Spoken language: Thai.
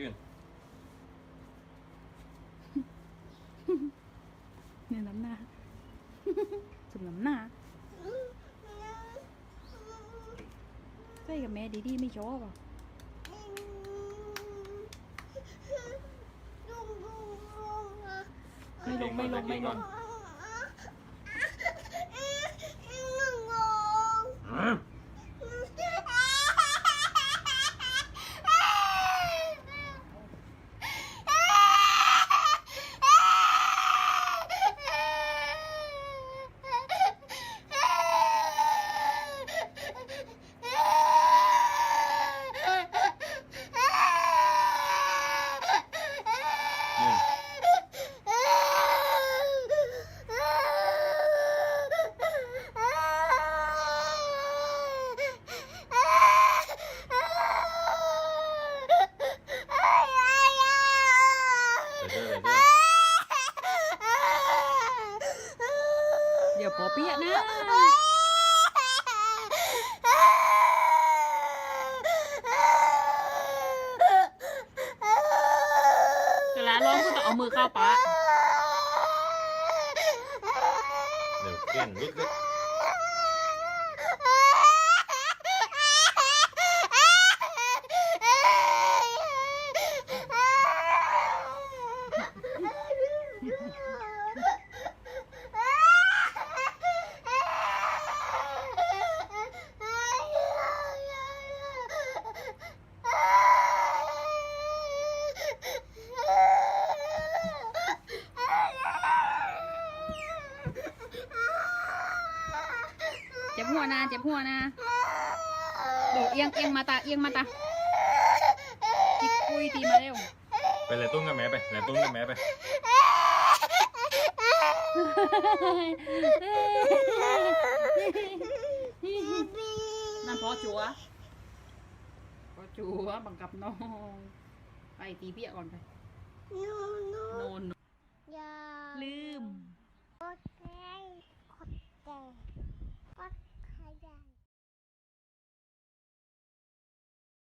ยืนเนี่ยน้ำหน้าสมน้ำหน้าใส่กับแม่ดีๆไม่ชอบอะไม่ลงไม่ลงไม่ลง อืม ยืน เดี๋ยวเดี๋ยวเดี๋ยว เดี๋ยวปอเปียะนะเวลาร้องก็ต้องเอามือเข้าปากเดี๋ยวเปลี่ยนลุกลุ หัวนะเจ็บหัวนะโดดเอียงเอียงมาตาเอียงมาตาจิกคุยตีมาเร็วไปเลยตุ้งกับแม่ไปเลยตุ้งกับแม่ไปนั่นพอจัวพอจัวบังกับน้อง ไปตีเปี้ยก่อนไปโนน